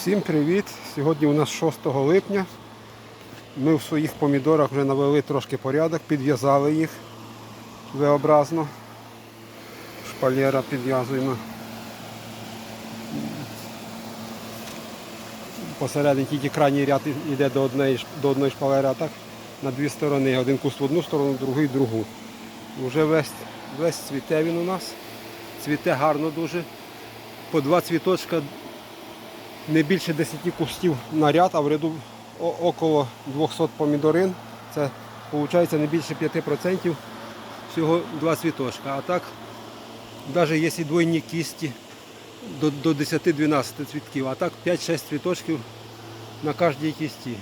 Всім привіт! Сьогодні у нас 6 липня. Ми в своїх помідорах вже навели трошки порядок, підв'язали їх V-образно. Шпалера підв'язуємо. Посередині тільки крайній ряд йде до одної, до одної шпалери, так на дві сторони. Один куст в одну сторону, другий в другу. Вже весь, весь цвіте він у нас. Цвіте гарно дуже. По два цвіточка не більше 10 кустів на ряд, а в ряду около 200 помідорин. Це виходить не більше 5% всього два цвіточка. А так, навіть і двойні кісті до, до 10-12 цвітків, а так 5-6 цвіточків на кожній кісті.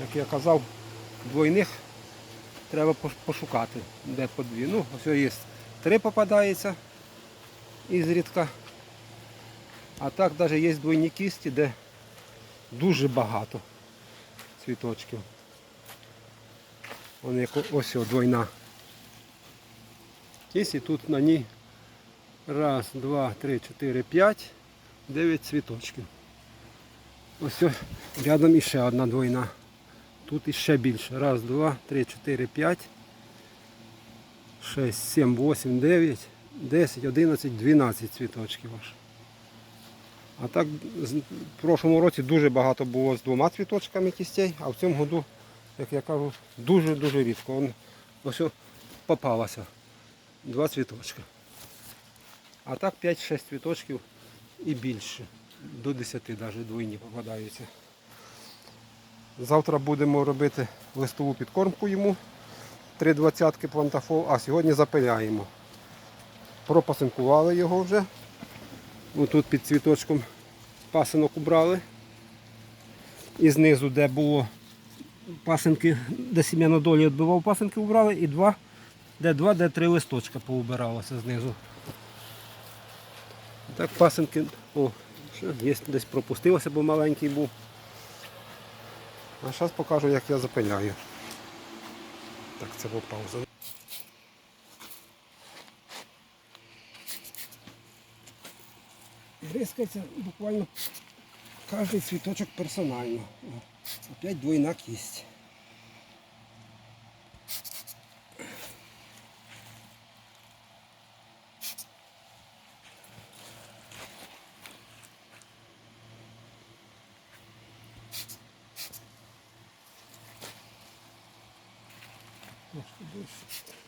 Як я казав, двойних треба пошукати, де по дві. Ну, ось є три попадається ізрідка. А так навіть є двойні кісті, де дуже багато цвіточків. Вони як ось о, двойна. Кість і тут на ній раз, два, три, чотири, п'ять, дев'ять цвіточків. Ось о, рядом іще одна двойна. Тут іще більше. Раз, два, три, чотири, п'ять, шесть, сім, восім, дев'ять, десять, одинадцять, дванадцять цвіточків аж. А так в прошлому році дуже багато було з двома цвіточками кістей, а в цьому году, як я кажу, дуже-дуже рідко. Он, ось попалося. Два цвіточка. А так 5-6 цвіточків і більше. До 10 навіть двойні попадаються. Завтра будемо робити листову підкормку йому. Три двадцятки плантафол, а сьогодні запиляємо. Пропасинкували його вже. Отут під цвіточком пасинок убрали. І знизу, де було пасинки, де сім'яна долі відбивав пасинки убрали, і два, де два, де три листочка поубиралося знизу. Так, пасинки, о, є десь пропустилося, бо маленький був. А зараз покажу, як я запиляю. Так, це був пауза. Бризкається буквально кожен цвіточок персонально. Опять двойна кість. Трошки більше.